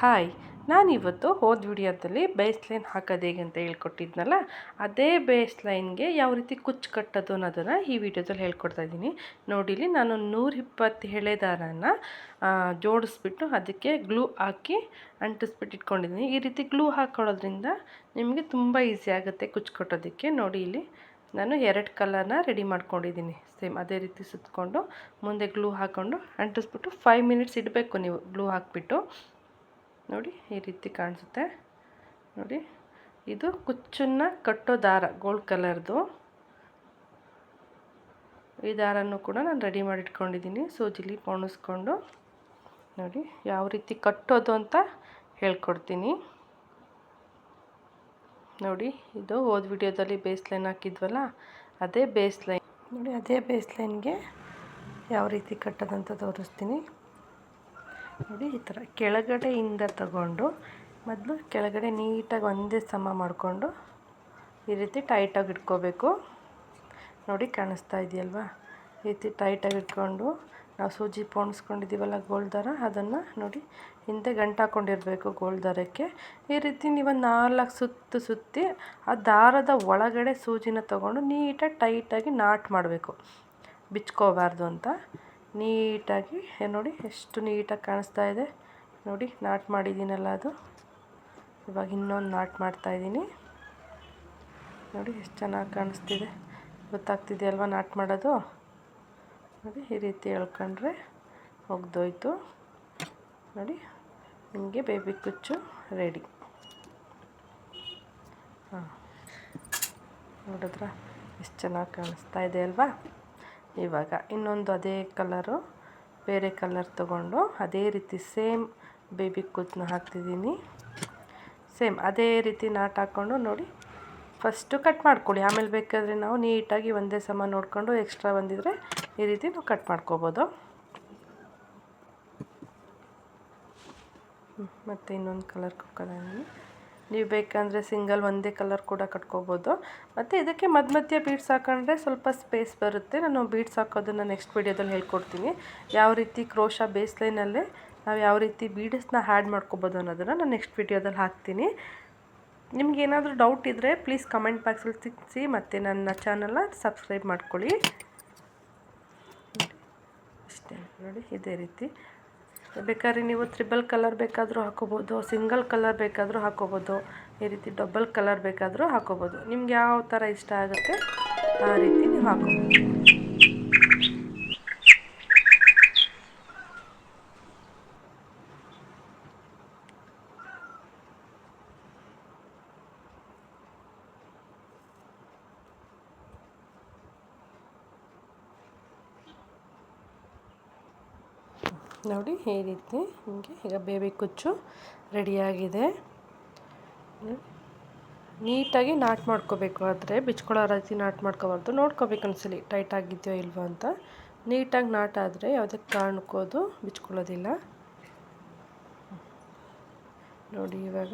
Hi, ನಾನಿವತ್ತು ಹೋದ ವಿಡಿಯೋದಲ್ಲಿ ಬೇಸ್ ಲೈನ್ ಹಾಕೋದು ಹೇಗೆ ಅಂತ ಹೇಳ್ಕೊಟ್ಟಿದ್ನಲ್ಲ, ಅದೇ ಬೇಸ್ ಲೈನ್ಗೆ ಯಾವ ರೀತಿ ಕುಚ್ಚು ಕಟ್ಟೋದು ಅನ್ನೋದನ್ನು ಈ ವಿಡಿಯೋದಲ್ಲಿ ಹೇಳ್ಕೊಡ್ತಾ ಇದ್ದೀನಿ. ನೋಡಿಲಿ, ನಾನು ನೂರಿಪ್ಪತ್ತು ಎಳೆದಾರನ ಜೋಡಿಸ್ಬಿಟ್ಟು ಅದಕ್ಕೆ ಗ್ಲೂ ಹಾಕಿ ಅಂಟಿಸ್ಬಿಟ್ಟು ಇಟ್ಕೊಂಡಿದ್ದೀನಿ. ಈ ರೀತಿ ಗ್ಲೂ ಹಾಕೊಳ್ಳೋದ್ರಿಂದ ನಿಮಗೆ ತುಂಬ ಈಸಿ ಆಗುತ್ತೆ ಕುಚ್ಚು ಕಟ್ಟೋದಕ್ಕೆ. ನೋಡಿ ಇಲ್ಲಿ ನಾನು ಎರಡು ಕಲರ್ನ ರೆಡಿ ಮಾಡ್ಕೊಂಡಿದ್ದೀನಿ. ಸೇಮ್ ಅದೇ ರೀತಿ ಸುತ್ತಕೊಂಡು ಮುಂದೆ ಗ್ಲೂ ಹಾಕ್ಕೊಂಡು ಅಂಟಿಸ್ಬಿಟ್ಟು ಫೈವ್ ಮಿನಿಟ್ಸ್ ಇಡಬೇಕು ನೀವು ಗ್ಲೂ ಹಾಕಿಬಿಟ್ಟು. ನೋಡಿ, ಈ ರೀತಿ ಕಾಣಿಸುತ್ತೆ. ನೋಡಿ, ಇದು ಕುಚ್ಚನ್ನು ಕಟ್ಟೋ ದಾರ ಗೋಲ್ಡ್ ಕಲರ್ದು ಈ ದಾರನೂ ಕೂಡ ನಾನು ರೆಡಿ ಮಾಡಿ ಇಟ್ಕೊಂಡಿದ್ದೀನಿ ಸೂಜಿಲಿ ಪೋಣಿಸ್ಕೊಂಡು ನೋಡಿ, ಯಾವ ರೀತಿ ಕಟ್ಟೋದು ಅಂತ ಹೇಳ್ಕೊಡ್ತೀನಿ. ನೋಡಿ, ಇದು ಹೋದ ವಿಡಿಯೋದಲ್ಲಿ ಬೇಸ್ ಲೈನ್ ಹಾಕಿದ್ವಲ್ಲ, ಅದೇ ಬೇಸ್ ಲೈನ್ ನೋಡಿ, ಅದೇ ಬೇಸ್ ಲೈನ್ಗೆ ಯಾವ ರೀತಿ ಕಟ್ಟೋದಂತ ತೋರಿಸ್ತೀನಿ. ನೋಡಿ ಈ ಥರ ಕೆಳಗಡೆಯಿಂದ ತಗೊಂಡು ಮೊದಲು ಕೆಳಗಡೆ ನೀಟಾಗಿ ಒಂದೇ ಸಮ ಮಾಡಿಕೊಂಡು ಈ ರೀತಿ ಟೈಟಾಗಿ ಇಟ್ಕೋಬೇಕು. ನೋಡಿ ಕಾಣಿಸ್ತಾ ಇದೆಯಲ್ವಾ? ಈ ರೀತಿ ಟೈಟಾಗಿ ಇಟ್ಕೊಂಡು ನಾವು ಸೂಜಿ ಪೋಣಿಸ್ಕೊಂಡಿದ್ದೀವಲ್ಲ ಗೋಲ್ ದಾರ, ಅದನ್ನು ನೋಡಿ ಹಿಂದೆ ಗಂಟು ಹಾಕೊಂಡಿರಬೇಕು ಗೋಲ್ಡ್ ದಾರಕ್ಕೆ. ಈ ರೀತಿ ನೀವು ನಾಲ್ಕು ಸುತ್ತು ಸುತ್ತಿ ಆ ದಾರದ ಒಳಗಡೆ ಸೂಜಿನ ತಗೊಂಡು ನೀಟಾಗಿ ಟೈಟಾಗಿ ನಾಟ್ ಮಾಡಬೇಕು. ಬಿಚ್ಕೋಬಾರ್ದು ಅಂತ. ನೀಟಾಗಿ ನೋಡಿ, ಎಷ್ಟು ನೀಟಾಗಿ ಕಾಣಿಸ್ತಾ ಇದೆ. ನೋಡಿ, ನಾಟ್ ಮಾಡಿದ್ದೀನಲ್ಲ ಅದು. ಇವಾಗ ಇನ್ನೊಂದು ನಾಟ್ ಮಾಡ್ತಾಯಿದ್ದೀನಿ ನೋಡಿ, ಎಷ್ಟು ಚೆನ್ನಾಗಿ ಕಾಣಿಸ್ತಿದೆ. ಗೊತ್ತಾಗ್ತಿದೆ ಅಲ್ವಾ ನಾಟ್ ಮಾಡೋದು? ನೋಡಿ, ಈ ರೀತಿ ಹೇಳ್ಕೊಂಡ್ರೆ ಒಗ್ದೋಯ್ತು ನೋಡಿ, ನಿಮಗೆ ಬೇಬಿ ಕುಚ್ಚು ರೆಡಿ. ಹಾಂ. ನೋಡಿದ್ರ? ಎಷ್ಟು ಚೆನ್ನಾಗಿ ಕಾಣಿಸ್ತಾ ಇದೆ ಅಲ್ವಾ? ಇವಾಗ ಇನ್ನೊಂದು ಅದೇ ಕಲರು, ಬೇರೆ ಕಲರ್ ತೊಗೊಂಡು ಅದೇ ರೀತಿ ಸೇಮ್ ಬೇಬಿ ಕೂತ್ನ ಹಾಕ್ತಿದ್ದೀನಿ. ಸೇಮ್ ಅದೇ ರೀತಿ ನಾಟ್ ಹಾಕ್ಕೊಂಡು ನೋಡಿ, ಫಸ್ಟು ಕಟ್ ಮಾಡ್ಕೊಳ್ಳಿ. ಆಮೇಲೆ ಬೇಕಾದರೆ ನಾವು ನೀಟಾಗಿ ಒಂದೇ ಸಮ ನೋಡಿಕೊಂಡು ಎಕ್ಸ್ಟ್ರಾ ಬಂದಿದ್ರೆ ಈ ರೀತಿ ನಾವು ಕಟ್ ಮಾಡ್ಕೋಬೋದು. ಮತ್ತು ಇನ್ನೊಂದು ಕಲರ್ ಕೊಕ್ಕೋದಾಗಿ ನೀವು ಬೇಕಂದರೆ ಸಿಂಗಲ್ ಒಂದೇ ಕಲರ್ ಕೂಡ ಕಟ್ಕೋಬೋದು. ಮತ್ತು ಇದಕ್ಕೆ ಮಧ್ಯ ಮಧ್ಯ ಬೀಡ್ಸ್ ಹಾಕೊಂಡ್ರೆ ಸ್ವಲ್ಪ ಸ್ಪೇಸ್ ಬರುತ್ತೆ. ನಾನು ಬೀಡ್ಸ್ ಹಾಕೋದನ್ನು ನೆಕ್ಸ್ಟ್ ವೀಡಿಯೋದಲ್ಲಿ ಹೇಳ್ಕೊಡ್ತೀನಿ. ಯಾವ ರೀತಿ ಕ್ರೋಶ ಬೇಸ್ ಲೈನಲ್ಲೇ ನಾವು ಯಾವ ರೀತಿ ಬೀಡ್ಸ್ನ ಹ್ಯಾಡ್ ಮಾಡ್ಕೋಬೋದು ಅನ್ನೋದನ್ನು ನಾನು ನೆಕ್ಸ್ಟ್ ವೀಡಿಯೋದಲ್ಲಿ ಹಾಕ್ತೀನಿ. ನಿಮ್ಗೆ ಏನಾದರೂ ಡೌಟ್ ಇದ್ದರೆ ಪ್ಲೀಸ್ ಕಮೆಂಟ್ ಬಾಕ್ಸಲ್ಲಿ ತಿಳಿಸಿ ಮತ್ತು ನನ್ನ ಚಾನಲ್ನ ಸಬ್ಸ್ಕ್ರೈಬ್ ಮಾಡ್ಕೊಳ್ಳಿ. ಅಷ್ಟೇ ನೋಡಿ, ಇದೇ ರೀತಿ. ಬೇಕಾದ್ರೆ ನೀವು ತ್ರಿಬಲ್ ಕಲರ್ ಬೇಕಾದರೂ ಹಾಕೋಬೋದು, ಸಿಂಗಲ್ ಕಲರ್ ಬೇಕಾದರೂ ಹಾಕೋಬೋದು, ಈ ರೀತಿ ಡಬಲ್ ಕಲರ್ ಬೇಕಾದರೂ ಹಾಕೋಬೋದು. ನಿಮ್ಗೆ ಯಾವ ಥರ ಇಷ್ಟ ಆಗುತ್ತೆ, ಆ ರೀತಿ ನೀವು ಹಾಕೋಬೋದು. ನೋಡಿ, ಈ ರೀತಿ ನಿಮಗೆ ಈಗ ಬೇಬಿ ಕುಚ್ಚು ರೆಡಿಯಾಗಿದೆ. ನೀಟಾಗಿ ನಾಟ್ ಮಾಡ್ಕೋಬೇಕು ಆದರೆ, ಬಿಚ್ಕೊಳ್ಳೋ ರೀತಿ ನಾಟ್ ಮಾಡ್ಕೋಬಾರ್ದು. ನೋಡ್ಕೋಬೇಕು ಅನ್ಸಲಿ ಟೈಟ್ ಆಗಿದೆಯೋ ಇಲ್ವೋ ಅಂತ. ನೀಟಾಗಿ ನಾಟ್ ಆದರೆ ಯಾವುದೇ ಕಾಣ್ಕೋದು ಅದು ಬಿಚ್ಕೊಳ್ಳೋದಿಲ್ಲ. ನೋಡಿ, ಇವಾಗ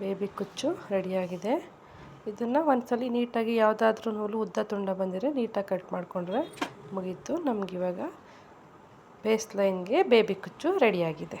ಬೇಬಿ ಕುಚ್ಚು ರೆಡಿಯಾಗಿದೆ. ಇದನ್ನು ಒಂದ್ಸಲಿ ನೀಟಾಗಿ ಯಾವುದಾದ್ರೂ ನೂಲು ಉದ್ದ ತುಂಡ ಬಂದರೆ ನೀಟಾಗಿ ಕಟ್ ಮಾಡಿಕೊಂಡ್ರೆ ಮುಗೀತು. ನಮಗಿವಾಗ ಬೇಸ್ ಲೈನ್ಗೆ ಬೇಬಿ ಕುಚ್ಚು ರೆಡಿಯಾಗಿದೆ.